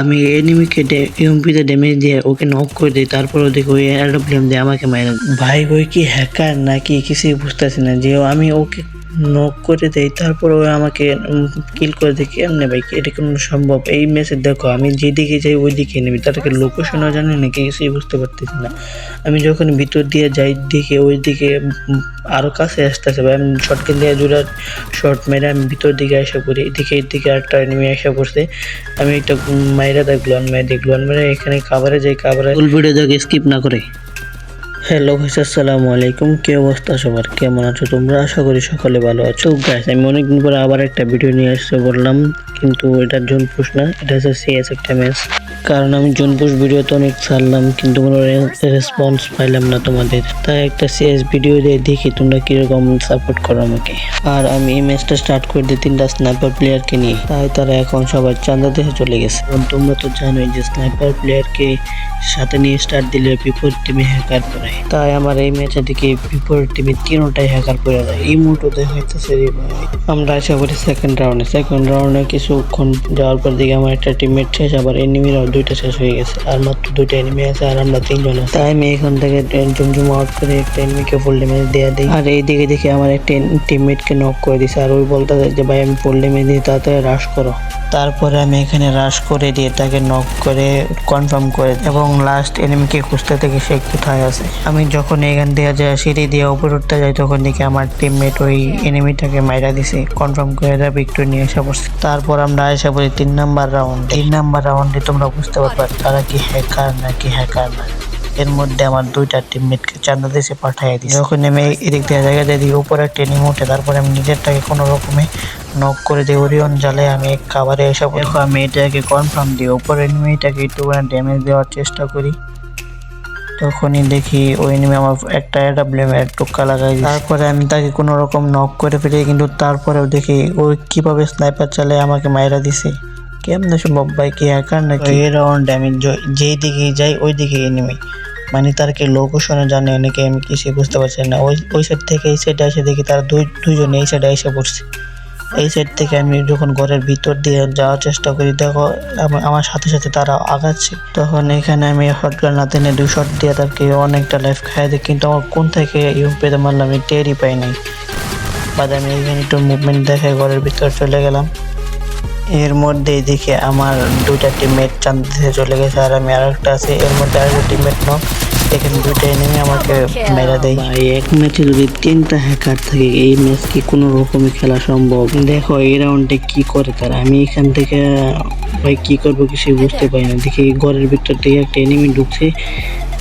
আমি এনিমিকে ইউএমপিতে ড্যামেজ দিয়ে ওকে নক করে দিই, তারপর ওদিকে ওই এরোপ্লেন দিয়ে আমাকে মারে ভাই, ওই কি হ্যাকার নাকি? কিছুই বুঝতেছি না। যে আমি ওকে নক করে দেই তারপর ও আমাকে কিল করে দেয়। কেমনে ভাই? এটা কোনো সম্ভব? এই ম্যাচে দেখো, আমি যেদিকে যাই ওই দিকে নেবি তাদেরকে লোকেশনও জানি না কিছুই বুঝতে পারতেছি না। আমি যখন ভিতর দিয়ে যাই দিকে ওই দিকে উম, আরও কাছে আসতেছে ভাই, আমি শর্টকাট দিয়ে জোড়া শর্ট মেরে আমি ভিতর দিকে আসা করি এদিকে এদিকে একটা এনিমি আসা পড়ছে। আমি একটা মাইরা দেয় গ্লোয়ান মেরে দিই গ্লোয়ান এখানে কাভারে যাই ফুল ভিডিও দেখে স্কিপ না করে। হ্যালো ভাইস আসসালামু আলাইকুম। কি অবস্থা সবার? কেমন আছো তোমরা? আশা করি সকলে ভালো আছো। গাইস আমি অনেকদিন পরে আবার একটা ভিডিও নিয়ে আসতে বললাম, কিন্তু এটা জোন পুষ না এটা হচ্ছে সিএস একটা ম্যাচ কারণ আমি জোন ভিডিও তো অনেক ছাড়লাম, কিন্তু কোনো রেসপন্স পাইলাম না তোমাদের। তাই একটা সিএস ভিডিও দিয়ে দেখি তোমরা কীরকম সাপোর্ট করো আমাকে। আর আমি এই ম্যাচটা স্টার্ট করে দিই তিনটা স্নাইপার প্লেয়ারকে নিয়ে। তাই তারা এখন সবাই চান্দা দেশে চলে গেছে। এবং তোমরা তো জানোই যে স্নাইপার প্লেয়ারকে সাথে নিয়ে স্টার্ট দিলে বিপরীত টিমে হ্যাকার পড়ে তাই আমার এই ম্যাচে দিকে বিপরীত টিমে তিনটাই হ্যাকার পড়ে যায়। এই মুহূর্তে রে ভাই। আমরা আশা করি সেকেন্ড রাউন্ডে সেকেন্ড রাউন্ডে কিছুক্ষণ যাওয়ার পর দিকে আমার একটা টিমমেট শেষ, আবার এনিমিরাও দুইটা শেষ হয়ে গেছে আর মাত্র দুইটা এনিমি আছে আর আমরা তিনজন আছি। তাই আমি এখান থেকে জুমজুম আউট করে একটা এনিমিকে ফুল ড্যামেজ দেওয়া দিই। আর এই দিকে দেখে আমার একটা টিমমেটকে নক করে দিছে আর ওই বলতে যে ভাই আমি ফুল ড্যামেজ দিই তাড়াতাড়ি রাশ করো। তারপরে আমি এখানে রাশ করে দিয়ে তাকে নক করে কনফার্ম করে এবং লাস্ট এনিমিকে খুঁজতে থেকে সে কোথায় আছে। আমি যখন এখান দিয়ে যায় সিঁড়ি দিয়ে উপরে উঠতে যাই তখন দেখি আমার টিমমেট ওই এনিমিটাকে মাইরা দিছে কনফার্ম করে ভিক্টর নিয়ে এসে পড়ছে। তারপর আমরা এসে পড়ি তিন নাম্বার রাউন্ড তিন নাম্বার রাউন্ডে তোমরা বুঝতে পারবে তারা কি হ্যাকার নাকি হ্যাকার না। এর মধ্যে আমার দুইটা টিমমেটকে চান্দা দেশে পাঠিয়ে দিই যখন আমি এদিক থেকে জায়গা দিয়ে দিই, উপরে একটা এনিমি উঠে, তারপরে আমি নিজেরটাকে কোনো রকমে নক করে দিই ওরিয়ন জালে আমি খাবারে এসে দেখো, আমি এটাকে কনফার্ম দিই উপরে এনিমিটাকে একটু ড্যামেজ দেওয়ার চেষ্টা করি। তখনই দেখি ওই এনিমি আমার একটা এডাব্লিউএম এর টোক্কা লাগাই। তারপরে আমি তাকে কোনো রকম নক করে ফেলি, কিন্তু তারপরেও দেখি ও কীভাবে স্নাইপার চালে আমাকে মাইরা দিছে। কেমনে সম্ভব? ভাই, কি হ্যাকার নাকি? এই রাউন্ড আমি য- যেই দিকে যাই, ওই দিকে এনিমি মানে তার কি লোকেশনে জানে নাকি আমি কিছু বুঝতে পারছি না। ওই ওই সাইড থেকে এই সাইডে এসে দেখি তারা দুই, দুইজনে এই সাইডে এসে পড়ছে। এই সাইড থেকে আমি যখন ঘরের ভিতর দিয়ে যাওয়ার চেষ্টা করি, দেখো, আমা- আমার সাথে সাথে তারা আগাচ্ছে। তখন এখানে আমি হটগান হাতে নিয়ে দুই শট দিয়ে তাকে অনেকটা লাইফ খাই দিই, কিন্তু আমার কোন থেকে ইউপিতে মারলাম, আমি টেরই পাই নাই। বাদ আমি এখানে একটু মুভমেন্ট দেখে ঘরের ভিতর চলে গেলাম। এর মধ্যে দেখে আমার দুইটা টিমমেট চান্দিতে চলে গেছে আর আমি আর একটা আছে। এর মধ্যে আরেকটা টিমমেট ন এখানে দুইটা এনিমি আমাকে মেরা দেয়। ভাই, এক ম্যাচে যদি তিনটা হ্যাকার থাকে, এই ম্যাচ কি কোনো রকমই খেলা সম্ভব? দেখো, এই রাউন্ডে কি করে তারা? আমি এখান থেকে, ভাই, কি করব কিছু বুঝতে পারি না। দেখি ঘরের ভিতর থেকে একটা এনিমি ঢুকছে।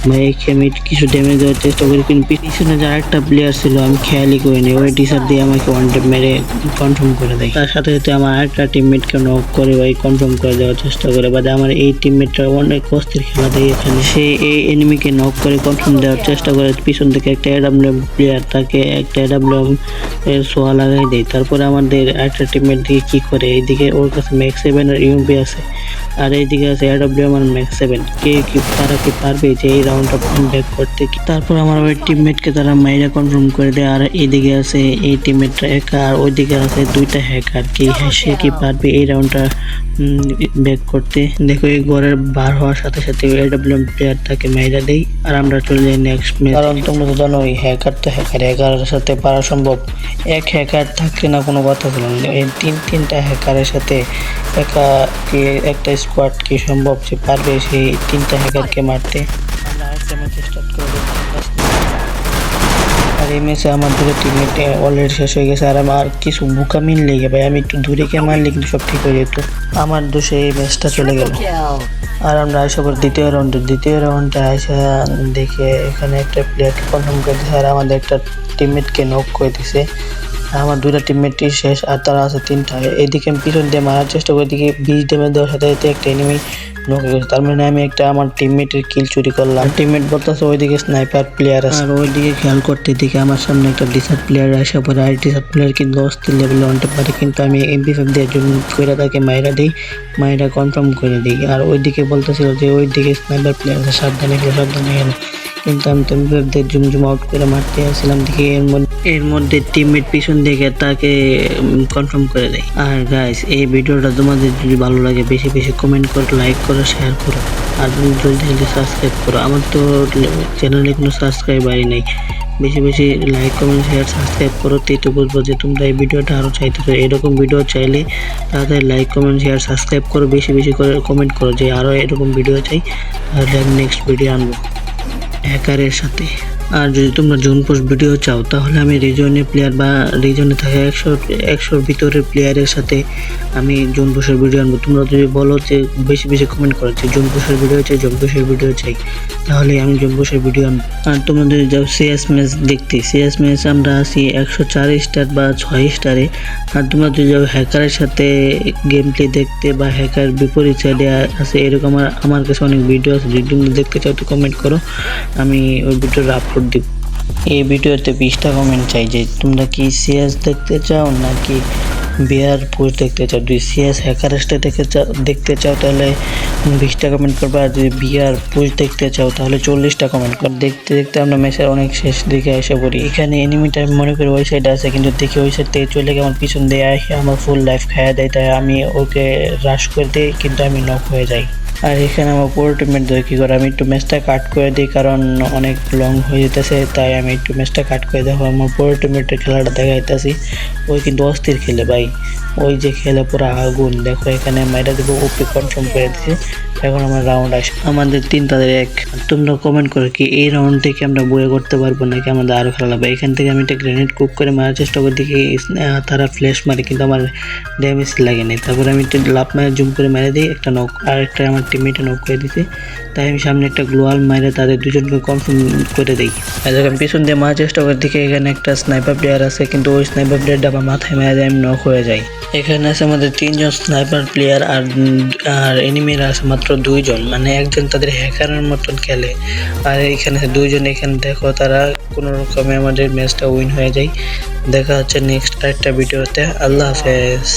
ভাই একে আমি কিছু ড্যামেজ দেওয়ার চেষ্টা করি, কিন্তু পিছনে যার একটা প্লেয়ার ছিল, আমি খেয়ালই করিনি। ওই টিচার দিয়ে আমাকে ওয়ান ট্যাপ মেরে কনফার্ম করে দেয়। তার সাথে সাথে আমার আরেকটা টিমমেটকে নক করে ভাই কনফার্ম করে দেওয়ার চেষ্টা করে বাদে আমার এই টিমমেটটা অনেক অস্থির খেলা দেয় এখানে সে এই এনিমিকে নক করে কনফার্ম দেওয়ার চেষ্টা করে, পিছন থেকে একটা এডাব্লিউএম প্লেয়ার তাকে একটা এডাব্লিউএম এর সোয়া লাগাই দেয়। তারপরে আমাদের একটা টিমমেট দিকে কি করে, এইদিকে ওর কাছে ম্যাক্স সেভেন আর ইউএমপি আছে। আর এইদিকে আছে এডাব্লিউএম আর ম্যাক্স সেভেন কে কি, তারা কি পারবে যে এই রাউন্ডটা ব্যাক করতে? তারপর আমার ওই টিমমেটকে তারা মাইরা কনফার্ম করে দেয়। আর এইদিকে আছে এই টিমমেটটা একা আর, ওইদিকে আছে দুইটা হ্যাকার কি, সে কি পারবে এই রাউন্ডটা ব্যাক করতে? দেখো, এই ঘরের বার হওয়ার সাথে সাথে এডাব্লিউএম প্লেয়ার তাকে মাইরা দেই আর আমরা চলে যাই নেক্সট ম্যাচ কারণ তোমরা তো জানো হ্যাকার তো হ্যাকার হ্যাকারের সাথে পারা সম্ভব। এক হ্যাকার থাকলে না কোনো কথা ছিল না এই তিন, তিনটা হ্যাকারের সাথে একা, কি, একটা স্কোয়াড কি সম্ভব যে পারবে সেই তিনটা হ্যাকারকে মারতে? করে আর এই ম্যাচে আমার দুটো টিমমেট অলরেডি শেষ হয়ে গেছে। আর আমার কিছু বুকামিন লেগে ভাই। আমি একটু দূরে গিয়ে মারলে কিন্তু সব ঠিক হয়ে যেত। আমার দোষে এই ম্যাচটা চলে গেল। আর আমরা আসা পর দ্বিতীয় রাউন্ডে দ্বিতীয় রাউন্ডে আসা দেখে এখানে একটা প্লেয়ারকে কনফার্ম করে দিছে। আর আমাদের একটা টিমমেটকে নক করে দিছে। আমার দুইটা টিমমেটই শেষ আর তারা আছে তিনটা। এদিকে আমি পিছন দিয়ে মারার চেষ্টা করে দিকে বিশ ড্যামেজ দেওয়ার সাথে সাথে একটা এনিমি নক গেছে। তার মানে আমি একটা আমার টিমমেটের কিল চুরি করলাম। টিমমেট বলতেছে ওইদিকে স্নাইপার প্লেয়ার আছে। আর ওইদিকে খেয়াল করতে দিকে আমার সামনে একটা ডিসার্ট প্লেয়ার আসে, পরে আর ডিসার্ট প্লেয়ার কিন্তু অস্থির লেভেলে আনতে পারে কিন্তু আমি এমপি ফাইভ দিয়ে জন্য করে তাকে মাইরা দিই, মাইরা কনফার্ম করে দিই। আর ওইদিকে বলতেছিল যে ওইদিকে স্নাইপার প্লেয়ার আছে, সাবধানে খেলো সাবধানে খেলো। কিন্তু আমি তো বিভাগদের জুম জুম আউট করে মারতে আসছিলাম দেখি এর মধ্যে এর মধ্যে টিমমেট পিছন থেকে তাকে কনফার্ম করে দেয়। আর গাইস এই ভিডিওটা তোমাদের যদি ভালো লাগে, বেশি বেশি কমেন্ট করো লাইক করো শেয়ার করো। আর জলদি জলদি সাবস্ক্রাইব করো, আমার তো চ্যানেলে কোনো সাবস্ক্রাইবারই নেই। বেশি বেশি লাইক কমেন্ট শেয়ার সাবস্ক্রাইব করো তাই তো বুঝব যে তোমরা এই ভিডিওটা আরও চাইতেছো। এরকম ভিডিও চাইলে তাড়াতাড়ি লাইক কমেন্ট শেয়ার সাবস্ক্রাইব করো, বেশি বেশি করে কমেন্ট করো যে আরও এরকম ভিডিও চাই। তাহলে নেক্সট ভিডিও আনব। হ্যাকারের সাথে। আর যদি তোমরা জোন পোস্ট ভিডিও চাও, তাহলে আমি রিজনে প্লেয়ার বা রিজনে থাকা একশো একশোর ভিতরের প্লেয়ারের সাথে আমি জোন পোস্টের ভিডিও আনব। তোমরা যদি বলো যে বেশি বেশি কমেন্ট করো যে জোন পোস্টের ভিডিও চাই, জোন পোস্টের ভিডিও চাই, তাহলে আমি জোন পোস্টের ভিডিও আনব। আর তোমরা যদি যাও সিএস ম্যাচ দেখতে সিএস ম্যাচ আমরা আসি একশো চার স্টার বা ছয় স্টারে আর তোমরা যদি যাও হ্যাকারের সাথে গেম প্লে দেখতে বা হ্যাকার বিপরীত সাইডে আছে, এরকম আমার কাছে অনেক ভিডিও আছে। যদি তোমরা দেখতে চাও তো কমেন্ট করো। আমি ওই ভিডিওটা আপলোড দিব এই ভিডিওতে বিশটা কমেন্ট চাই যে, তোমরা কি সিএস দেখতে চাও নাকি বিয়ার পোস্ট দেখতে চাও? যদি সিএস হ্যাকারেস্টে দেখতে চাও দেখতে চাও, তাহলে বিশটা কমেন্ট করবে। আর যদি বিয়ার পোস্ট দেখতে চাও, তাহলে চল্লিশটা কমেন্ট কর দেখতে দেখতে আমরা ম্যাচের অনেক শেষ দিকে এসে পড়ি। এখানে এনিমিটা আমি মনে করি ওই সাইডে আছে, কিন্তু দেখি ওই সাইড থেকে চলে গিয়ে আমার পিছন দিয়ে আসে, আমার ফুল লাইফ খাইয়া দেয়, তাই আমি ওকে রাশ করে দিই, কিন্তু আমি নক হয়ে যাই। আর এখানে আমার পুরো টিমমেট দেয় কী করে? আমি একটু ম্যাচটা কাট করে দিই, কারণ অনেক লং হয়ে যেতেছে, তাই আমি একটু ম্যাচটা কাট করে দেখো, আমার পুরো টিমমেটের খেলাটা দেখাইতেছি। ওই কিন্তু অস্থির খেলে ভাই। ওই যে খেলে পুরো আগুন, দেখো এখানে মাইরা দেবো ওপি কনফার্ম করে দিছে। এখন আমার রাউন্ড আসে, আমাদের তিন তাদের এক। তোমরা কমেন্ট করো কি এই রাউন্ড থেকে আমরা বয়ে করতে পারব নাকি আমাদের আরও খেলা লাগবে? এখান থেকে আমি একটা গ্রেনেড কুক করে মারার চেষ্টা করি দেখি তারা ফ্ল্যাশ মারে কিন্তু আমার ড্যামেজ লাগেনি। তারপরে আমি একটু লাভ মারে জুম করে মেরে দিই, একটা নক আর একটা আমার টিমমেটে নক করে দিছে। তাই আমি সামনে একটা গ্লোয়াল মারে তাদের দুজনকে কনফার্ম করে দিই। যখন পিছন দিয়ে মারার চেষ্টা করি, দেখি এখানে একটা স্নাইপার প্লেয়ার আছে, কিন্তু ওই স্নাইপার প্লেয়ারটা আমার মাথায় মেরে দেয়, আমি নক হয়ে যাই। এখানে আছে আমাদের তিনজন স্নাইপার প্লেয়ার আর আর এনিমিরা আছে মাত্র দুইজন মানে একজন তাদের হ্যাকারের মতন খেলে, আর এখানে দুইজন, এখানে দেখো তারা কোনো রকমে আমাদের ম্যাচটা উইন হয়ে যায়। দেখা হচ্ছে নেক্সট আরেকটা ভিডিওতে। আল্লাহ হাফেজ।